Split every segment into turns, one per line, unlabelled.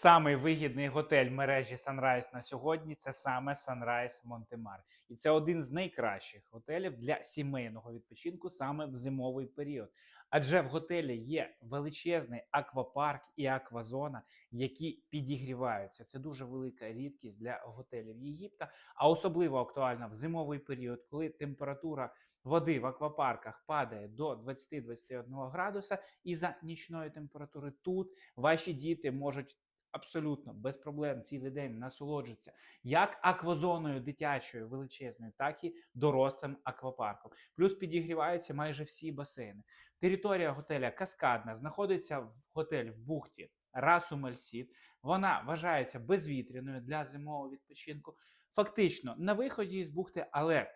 Самий вигідний готель мережі Sunrise на сьогодні це саме Sunrise Монтемар. І це один з найкращих готелів для сімейного відпочинку саме в зимовий період. Адже в готелі є величезний аквапарк і аквазона, які підігріваються. Це дуже велика рідкість для готелів Єгипта, а особливо актуальна в зимовий період, коли температура води в аквапарках падає до 20-21 градуса, і за нічної температури тут ваші діти можуть абсолютно без проблем цілий день насолоджуватися як аквазоною дитячою величезною, так і дорослим аквапарком. Плюс підігріваються майже всі басейни. Територія готеля Каскадна знаходиться в готель в бухті Расу Мельсіт. Вона вважається безвітряною для зимового відпочинку. Фактично на виході із бухти, але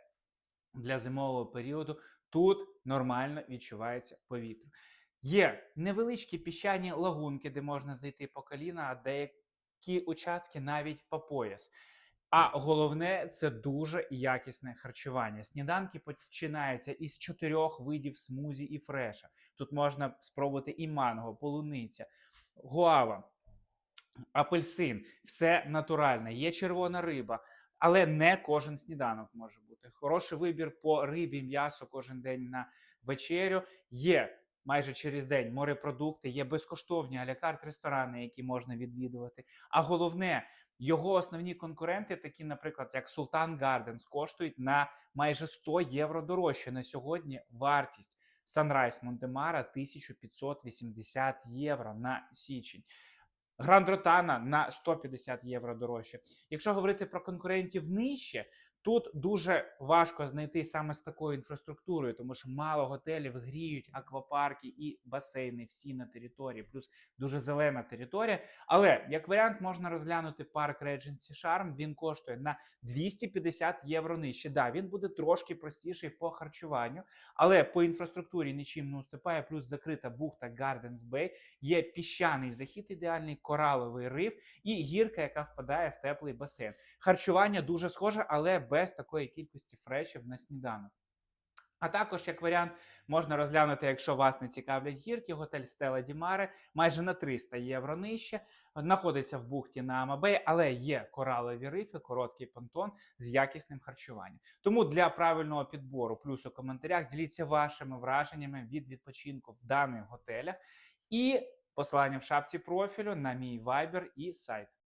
для зимового періоду тут нормально відчувається повітря. Є невеличкі піщані лагунки, де можна зайти по коліна, а деякі участки навіть по пояс. А головне це дуже якісне харчування. Сніданки починаються із чотирьох видів смузі і фреша. Тут можна спробувати і манго, полуниця, гуава, апельсин, все натуральне. Є червона риба, але не кожен сніданок може бути. Хороший вибір по рибі, м'ясо кожен день на вечерю. Є майже через день морепродукти, є безкоштовні алякарт ресторани, які можна відвідувати. А головне, його основні конкуренти, такі, наприклад, як Султан Гарденс, коштують на майже 100 євро дорожче на сьогодні. Вартість Sunrise Монтемара 1580 євро на січень. Гранд Ротана на 150 євро дорожче. Якщо говорити про конкурентів нижче, тут дуже важко знайти саме з такою інфраструктурою, тому що мало готелів гріють аквапарки і басейни всі на території, плюс дуже зелена територія. Але як варіант можна розглянути парк Regency Charm. Він коштує на 250 євро нижче. Да, він буде трошки простіший по харчуванню, але по інфраструктурі нічим не уступає. Плюс закрита бухта Gardens Bay, є піщаний захід, ідеальний кораловий риф і гірка, яка впадає в теплий басейн. Харчування дуже схоже, але без такої кількості фрешів на сніданок. А також, як варіант, можна розглянути, якщо вас не цікавлять гірки, готель Стела Дімаре майже на 300 євро нижче, знаходиться в бухті на Амабей, але є коралові рифи, короткий понтон з якісним харчуванням. Тому для правильного підбору, плюс у коментарях, діліться вашими враженнями від відпочинку в даних готелях і посилання в шапці профілю на мій вайбер і сайт.